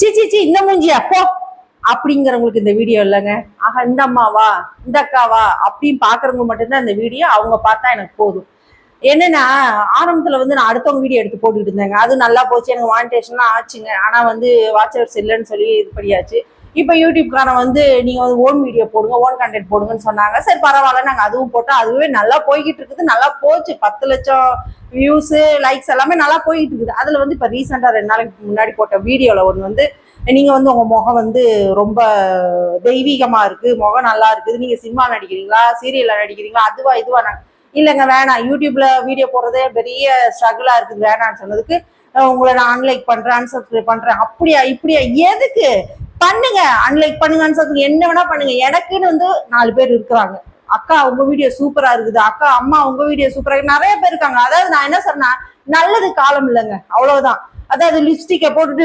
C C C இந்த மூஞ்சியா? போ. அப்படிங்கிறவங்களுக்கு இந்த வீடியோ இல்லைங்க. ஆஹா இந்த அம்மாவா? இந்த அக்காவா? அப்படின்னு பாக்குறவங்க மட்டும்தான் இந்த வீடியோ. அவங்க பார்த்தா எனக்கு போதும். என்னன்னா ஆரம்பத்துல வந்து நான் அடுத்தவங்க வீடியோ எடுத்து போட்டுக்கிட்டு இருந்தேங்க. அது நல்லா போச்சு. எனக்கு வாண்டேஷன்லாம் ஆச்சுங்க. ஆனா வந்து வாட்சர்ஸ் இல்லைன்னு சொல்லி இது படியாச்சு இப்போ யூடியூப்காரன் வந்து நீங்கள் வந்து ஓன் வீடியோ போடுங்க ஓன் கண்டென்ட் போடுங்கன்னு சொன்னாங்க. சரி பரவாயில்ல நாங்கள் அதுவும் போட்டோம். அதுவே நல்லா போய்கிட்டு இருக்குது. நல்லா போச்சு. பத்து லட்சம் வியூஸு லைக்ஸ் எல்லாமே நல்லா போய்கிட்டு இருக்குது. அதில் வந்து இப்போ ரீசெண்டாக ரெண்டு நாளைக்கு முன்னாடி போட்ட வீடியோவில் ஒன்று வந்து நீங்கள் வந்து உங்கள் முகம் வந்து ரொம்ப தெய்வீகமாக இருக்குது முகம் நல்லா இருக்குது. நீங்கள் சினிமா நடிக்கிறீங்களா? சீரியலில் நடிக்கிறீங்களா? அதுவா இதுவா நாங்கள் இல்லைங்க வேணாம். யூடியூப்பில் வீடியோ போடுறதே பெரிய ஸ்ட்ரகிளாக இருக்குது. வேணான்னு சொன்னதுக்கு உங்களை நான் அன்லைக் பண்ணுறேன் அன்சப்ஸ்கிரைப் பண்ணுறேன் அப்படியா இப்படியா? எதுக்கு? பண்ணுங்க. அன்லைக் பண்ணுங்கன்னு unsubscribe என்ன வேணா பண்ணுங்க. எனக்குன்னு வந்து நாலு பேர் இருக்கிறாங்க. அக்கா உங்க வீடியோ சூப்பரா இருக்குது. அக்கா அம்மா உங்க வீடியோ சூப்பரா நிறைய பேர் இருக்காங்க. அதாவது நான் என்ன சொன்னேன் நல்லது காலம் இல்லைங்க. அவ்வளவுதான். அதாவது லிப்ஸ்டிக்கை போட்டுட்டு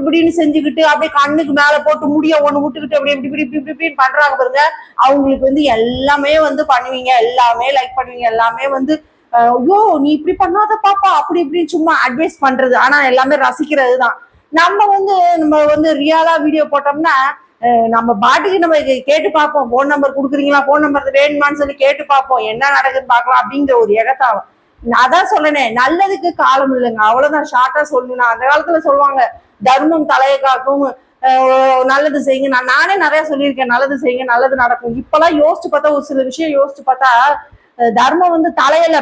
இப்படின்னு செஞ்சுக்கிட்டு அப்படியே கண்ணுக்கு மேல போட்டு முடிய ஒண்ணு விட்டுக்கிட்டு அப்படி இப்படி இப்படி இப்படி இப்படி இப்படின்னு பண்றாங்க பாருங்க. அவங்களுக்கு வந்து எல்லாமே வந்து பண்ணுவீங்க. எல்லாமே லைக் பண்ணுவீங்க. எல்லாமே வந்து ஐயோ நீ இப்படி பண்ணாத பாப்பா. அப்படி இப்படின்னு சும்மா அட்வைஸ் பண்றது. ஆனா எல்லாமே ரசிக்கிறது தான் நம்ம வந்து நம்ம வந்து ரியாலா வீடியோ போட்டோம்னா நம்ம பாட்டுக்கு நம்ம கேட்டு பார்ப்போம். ஃபோன் நம்பர் கொடுக்குறீங்களா? ஃபோன் நம்பர் வேணுமான்னு சொல்லி கேட்டு பார்ப்போம். என்ன நடக்குதுன்னு பார்க்கலாம் அப்படிங்கிற ஒரு எகத்தாவம் நான் அதான் சொன்னேனே நல்லதுக்கு காலம் இல்லைங்க. அவ்வளவுதான் ஷார்ட்டா சொல்லணும் அந்த காலத்துல சொல்லுவாங்க. தர்மம் தலையை காக்கும் நல்லது செய்யுங்க. நான் நானே நிறைய சொல்லியிருக்கேன். நல்லது செய்யுங்க நல்லது நடக்கும். இப்பெல்லாம் யோசிச்சு பார்த்தா ஒரு சில விஷயம் யோசிச்சு பார்த்தா தர்மம் வந்து தலையில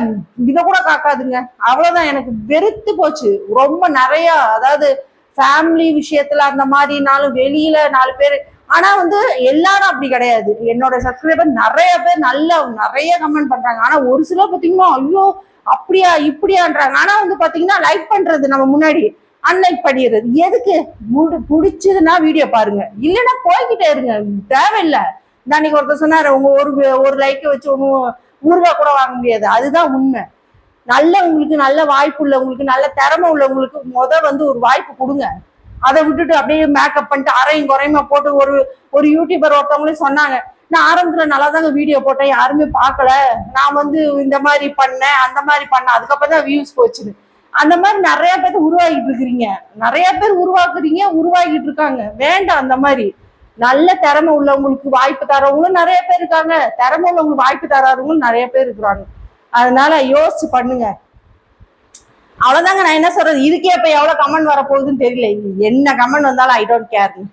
இதை கூட காக்காதுங்க. அவ்வளவுதான். எனக்கு வெறுத்து போச்சு. ரொம்ப நிறைய அதாவது ஃபேமிலி விஷயத்துல அந்த மாதிரினாலும் வெளியில நாலு பேர். ஆனா வந்து எல்லாரும் அப்படி கிடையாது. என்னோட சப்ஸ்கிரைபர் நிறைய பேர் நல்ல நிறைய கமெண்ட் பண்றாங்க. ஆனா ஒரு சிலர் பாத்தீங்கன்னா ஐயோ அப்படியா இப்படியான்றாங்க. ஆனா வந்து பாத்தீங்கன்னா லைக் பண்றது நம்ம முன்னாடி அன்லைக் பண்ணிடுறது. எதுக்கு? முடி பிடிச்சதுன்னா வீடியோ பாருங்க. இல்லைன்னா போய்கிட்டே இருங்க. தேவையில்லை. நான் அன்னைக்கு ஒருத்தர் சொன்னாரு உங்க ஒரு ஒரு லைக்கை வச்சு ஒன்றும் ஊறுகாய் கூட வாங்க முடியாது. அதுதான் உண்மை. நல்ல உங்களுக்கு நல்ல வாய்ப்பு உள்ளவங்களுக்கு நல்ல திறமை உள்ளவங்களுக்கு முத வந்து ஒரு வாய்ப்பு கொடுங்க. அதை விட்டுட்டு அப்படியே மேக்கப் பண்ணிட்டு அரையும் குறையுமா போட்டு ஒரு ஒரு யூடியூபர் ஒருத்தவங்களே சொன்னாங்க நான் ஆரம்பத்துல நல்லா தாங்க வீடியோ போட்டேன் யாருமே பார்க்கல. நான் வந்து இந்த மாதிரி பண்ணேன் அந்த மாதிரி பண்ணேன். அதுக்கப்புறம் தான் வியூஸ் போச்சுது அந்த மாதிரி நிறைய பேர் உருவாகிட்டு இருக்கிறீங்க. நிறைய பேர் உருவாக்குறீங்க உருவாகிட்டு இருக்காங்க. வேண்டாம் அந்த மாதிரி. நல்ல திறமை உள்ளவங்களுக்கு வாய்ப்பு தரவங்களும் நிறைய பேர் இருக்காங்க. திறமை உள்ளவங்களுக்கு வாய்ப்பு தராதவங்களும் நிறைய பேர் இருக்கிறாங்க. அதனால யோசிச்சு பண்ணுங்க. அவ்வளவுதாங்க நான் என்ன சொல்றது? இதுக்கே இப்ப எவ்வளவு கமெண்ட் வரப்போகுதுன்னு தெரியல. இது என்ன கமெண்ட் வந்தாலும் ஐ டோன்ட் கேர்னு